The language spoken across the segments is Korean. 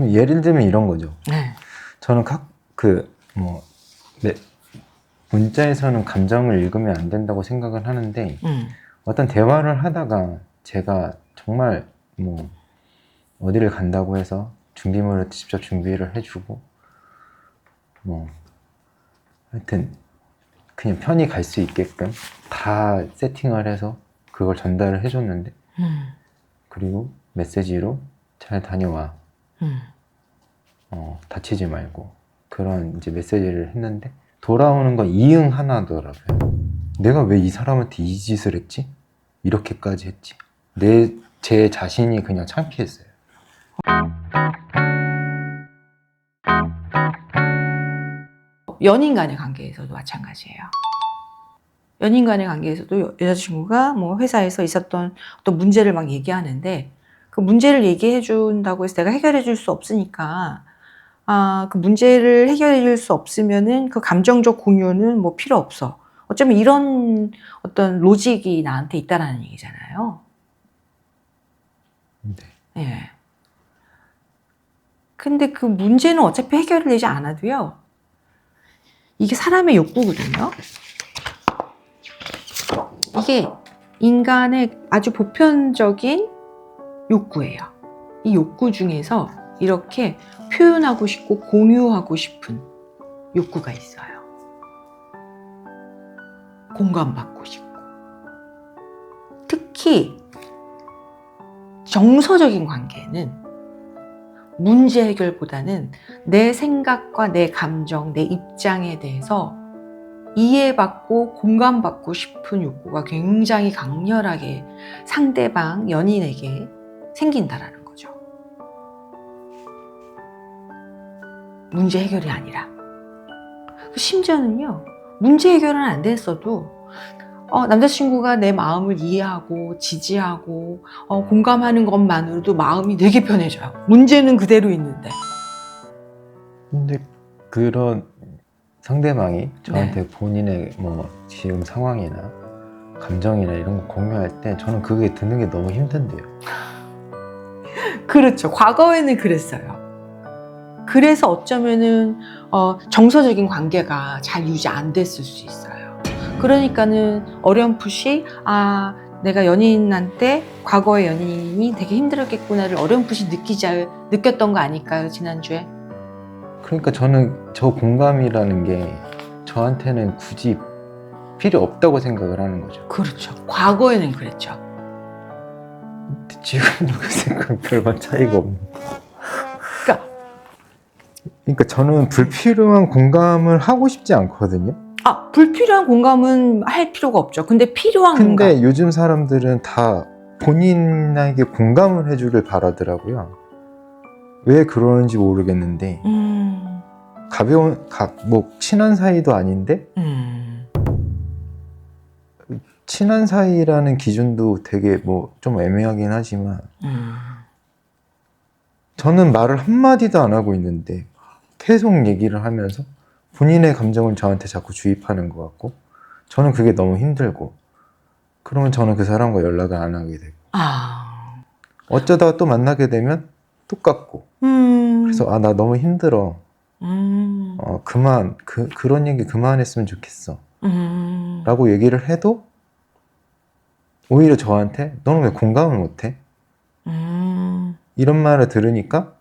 그럼 예를 들면 이런 거죠. 네. 저는 그뭐 문자에서는 감정을 읽으면 안 된다고 생각을 하는데 음. 어떤 대화를 하다가 제가 정말 뭐 어디를 간다고 해서 준비물을 직접 준비를 해주고 뭐 하여튼 그냥 편히 갈 수 있게끔 다 세팅을 해서 그걸 전달을 해줬는데 음. 그리고 메시지로 잘 다녀와 음. 어, 다치지 말고 그런 이제 메시지를 했는데 돌아오는 건 이응 하나더라고요. 내가 왜 이 사람한테 이 짓을 했지? 이렇게까지 했지? 내 제 자신이 그냥 창피했어요. 연인 간의 관계에서도 마찬가지예요. 연인 간의 관계에서도 여- 여자친구가 뭐 회사에서 있었던 어떤 문제를 막 얘기하는데 그 문제를 얘기해 준다고 해서 내가 해결해 줄 수 없으니까 아, 그 문제를 해결해 줄 수 없으면은 그 감정적 공유는 뭐 필요 없어. 어쩌면 이런 어떤 로직이 나한테 있다라는 얘기잖아요. 네. 예. 근데 그 문제는 어차피 해결되지 않아도요. 이게 사람의 욕구거든요. 이게 인간의 아주 보편적인 욕구예요. 이 욕구 중에서 이렇게 표현하고 싶고 공유하고 싶은 욕구가 있어요. 공감받고 싶고. 특히 정서적인 관계는 문제 해결보다는 내 생각과 내 감정, 내 입장에 대해서 이해받고 공감받고 싶은 욕구가 굉장히 강렬하게 상대방 연인에게 생긴다라는 거죠. 문제 해결이 아니라. 심지어는요, 문제 해결은 안 됐어도 어, 남자친구가 내 마음을 이해하고 지지하고 어, 공감하는 것만으로도 마음이 되게 편해져요. 문제는 그대로 있는데. 근데 그런 상대방이 저한테 네. 본인의 뭐 지금 상황이나 감정이나 이런 거 공유할 때 저는 그게 듣는 게 너무 힘든데요. 그렇죠. 과거에는 그랬어요. 그래서 어쩌면은 어, 정서적인 관계가 잘 유지 안 됐을 수 있어요. 그러니까는 어렴풋이 아 내가 연인한테 과거의 연인이 되게 힘들었겠구나를 어렴풋이 느끼자 느꼈던 거 아닐까요 지난주에? 그러니까 저는 저 공감이라는 게 저한테는 굳이 필요 없다고 생각을 하는 거죠. 그렇죠. 과거에는 그랬죠. 그 생각 별반 차이가 없는. 그러니까 그러니까 저는 불필요한 공감을 하고 싶지 않거든요. 아 불필요한 공감은 할 필요가 없죠. 근데 필요한 근데 공감. 요즘 사람들은 다 본인에게 공감을 해주길 바라더라고요. 왜 그러는지 모르겠는데 음, 가벼운 가, 뭐 친한 사이도 아닌데 음, 친한 사이라는 기준도 되게 뭐 좀 애매하긴 하지만 음. 저는 말을 한마디도 안 하고 있는데 계속 얘기를 하면서 본인의 감정을 저한테 자꾸 주입하는 것 같고 저는 그게 너무 힘들고 그러면 저는 그 사람과 연락을 안 하게 되고 아, 어쩌다가 또 만나게 되면 똑같고 음, 그래서 아 나 너무 힘들어. 음, 어 그만 그 그런 얘기 그만했으면 좋겠어. 음, 라고 얘기를 해도 오히려 저한테 너는 왜 공감을 못해 음, 이런 말을 들으니까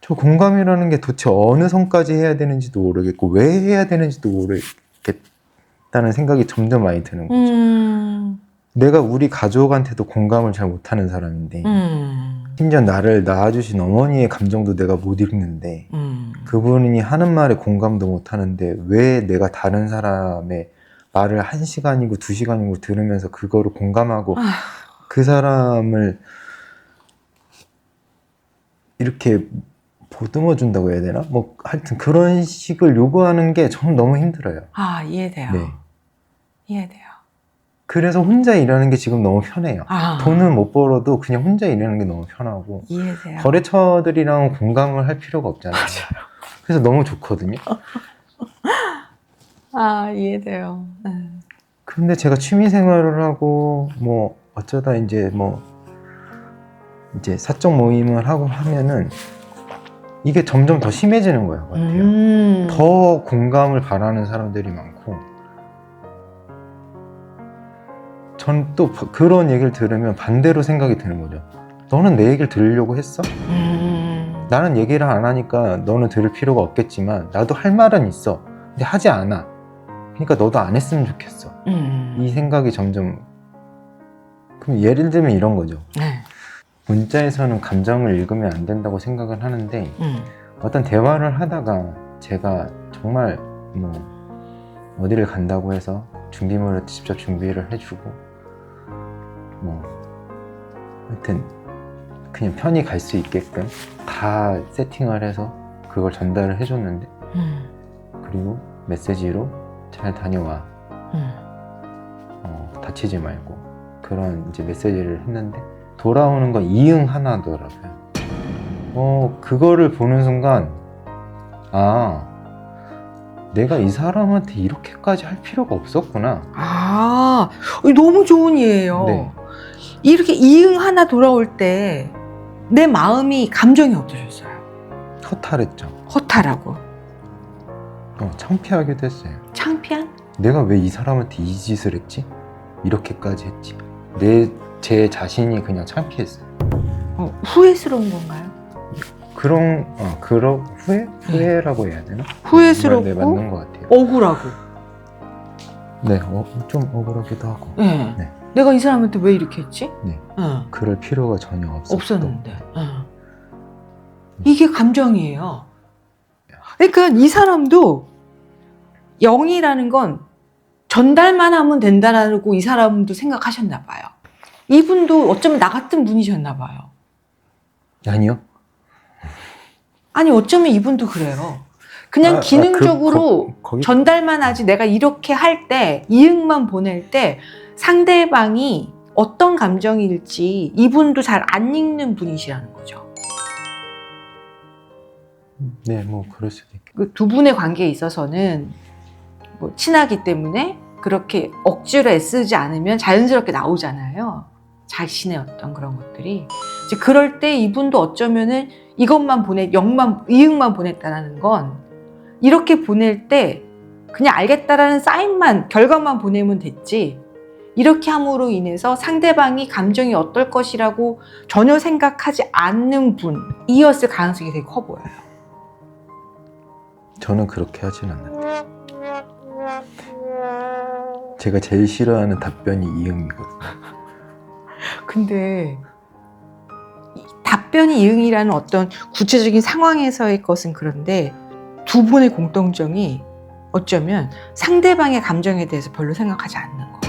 저 공감이라는 게 도대체 어느 선까지 해야 되는지도 모르겠고 왜 해야 되는지도 모르겠다는 생각이 점점 많이 드는 거죠. 음, 내가 우리 가족한테도 공감을 잘 못하는 사람인데 음, 심지어 나를 낳아주신 어머니의 감정도 내가 못 읽는데 음. 그분이 하는 말에 공감도 못하는데 왜 내가 다른 사람의 말을 한 시간이고 두 시간이고 들으면서 그거를 공감하고 아, 그 사람을 이렇게 보듬어 준다고 해야 되나? 뭐 하여튼 그런 식을 요구하는 게 저는 너무 힘들어요. 아, 이해돼요. 네. 이해돼요. 그래서 혼자 일하는 게 지금 너무 편해요. 아, 돈은 못 벌어도 그냥 혼자 일하는 게 너무 편하고 이해돼요. 거래처들이랑 공감을 할 필요가 없잖아요. 그래서 너무 좋거든요. 아, 이해돼요. 음. 근데 제가 취미 생활을 하고 뭐 어쩌다 이제 뭐 이제 사적 모임을 하고 하면은 이게 점점 더 심해지는 거예요. 같아요. 음. 더 공감을 바라는 사람들이 많고 전 또 그런 얘기를 들으면 반대로 생각이 드는 거죠. 너는 내 얘기를 들으려고 했어? 음. 나는 얘기를 안 하니까 너는 들을 필요가 없겠지만 나도 할 말은 있어. 근데 하지 않아. 그러니까 너도 안 했으면 좋겠어. 음. 이 생각이 점점 그럼 예를 들면 이런 거죠. 네. 문자에서는 감정을 읽으면 안 된다고 생각을 하는데 음. 어떤 대화를 하다가 제가 정말 뭐 어디를 간다고 해서 준비물을 직접 준비를 해주고 뭐 하여튼 그냥 편히 갈 수 있게끔 다 세팅을 해서 그걸 전달을 해줬는데 음. 그리고 메시지로 잘 다녀와 음. 어, 다치지 말고 그런 이제 메시지를 했는데 돌아오는 건 이응 하나더라고요. 어 그거를 보는 순간 아 내가 이 사람한테 이렇게까지 할 필요가 없었구나. 아, 어, 너무 좋은 예예요. 네. 이렇게 이응 하나 돌아올 때 내 마음이 감정이 어떠셨어요? 허탈했죠. 허탈하고 어, 창피하기도 했어요. 창피한? 내가 왜 이 사람한테 이 짓을 했지? 이렇게까지 했지? 내 제 자신이 그냥 창피했어요. 어, 후회스러운 건가요? 그런 어 그런 후회 후회라고 해야 되나? 후회스럽고 네 맞는 것 같아요. 억울하고. 네, 어, 좀 억울하기도 하고. 네. 네. 내가 이 사람한테 왜 이렇게 했지? 네. 어, 그럴 필요가 전혀 없었고. 없었는데. 어. 이게 감정이에요. 그러니까 이 사람도 영이라는 건 전달만 하면 된다라고 이 사람도 생각하셨나 봐요. 이분도 어쩌면 나 같은 분이셨나 봐요. 아니요. 아니 어쩌면 이분도 그래요. 그냥 아, 아, 기능적으로 그, 거, 거기 전달만 하지 내가 이렇게 할 때 이응만 보낼 때 상대방이 어떤 감정일지 이분도 잘 안 읽는 분이시라는 거죠. 네, 뭐 그럴 수도 있겠. 그두 분의 관계에 있어서는 뭐 친하기 때문에 그렇게 억지로 애쓰지 않으면 자연스럽게 나오잖아요. 자신의 어떤 그런 것들이. 이제 그럴 때 이분도 어쩌면은 이것만 보내, 영만, 이응만 보냈다라는 건 이렇게 보낼 때 그냥 알겠다라는 사인만, 결과만 보내면 됐지. 이렇게 함으로 인해서 상대방이 감정이 어떨 것이라고 전혀 생각하지 않는 분이었을 가능성이 되게 커 보여요. 저는 그렇게 하진 않는데. 제가 제일 싫어하는 답변이 이응이거든요. 근데 이 답변이 이응이라는 어떤 구체적인 상황에서의 것은 그런데 두 분의 공통점이 어쩌면 상대방의 감정에 대해서 별로 생각하지 않는 거.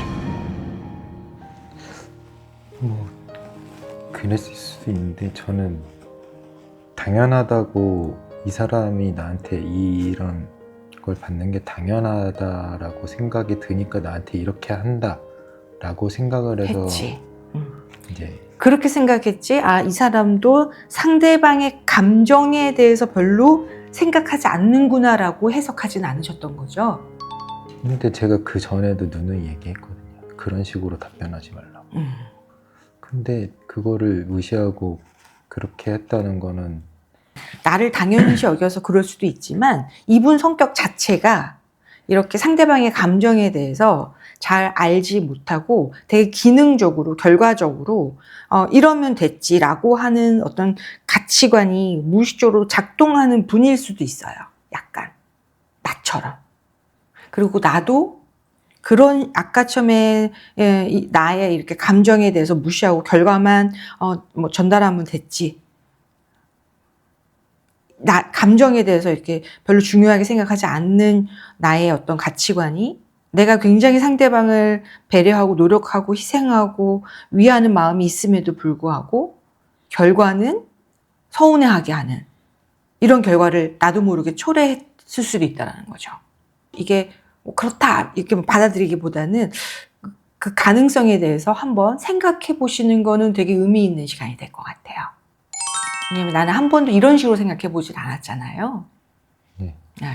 뭐 그랬을 수도 있는데 저는 당연하다고 이 사람이 나한테 이런 걸 받는 게 당연하다라고 생각이 드니까 나한테 이렇게 한다라고 생각을 해서 했지. 음. 이제 그렇게 생각했지. 아, 이 사람도 상대방의 감정에 대해서 별로 생각하지 않는구나라고 해석하진 않으셨던 거죠. 근데 제가 그 전에도 누누이 얘기했거든요. 그런 식으로 답변하지 말라고. 음. 근데 그거를 무시하고 그렇게 했다는 거는 나를 당연시 여겨서 그럴 수도 있지만 이분 성격 자체가 이렇게 상대방의 감정에 대해서 잘 알지 못하고 되게 기능적으로 결과적으로 어, 이러면 됐지라고 하는 어떤 가치관이 무의식적으로 작동하는 분일 수도 있어요. 약간 나처럼. 그리고 나도 그런 아까 처음에 예, 이 나의 이렇게 감정에 대해서 무시하고 결과만 어, 뭐 전달하면 됐지. 나 감정에 대해서 이렇게 별로 중요하게 생각하지 않는 나의 어떤 가치관이 내가 굉장히 상대방을 배려하고 노력하고 희생하고 위하는 마음이 있음에도 불구하고 결과는 서운해하게 하는 이런 결과를 나도 모르게 초래했을 수도 있다는 거죠. 이게 뭐 그렇다 이렇게 받아들이기보다는 그 가능성에 대해서 한번 생각해 보시는 거는 되게 의미 있는 시간이 될 것 같아요. 왜냐면 나는 한 번도 이런 식으로 생각해 보질 않았잖아요. 네. 네.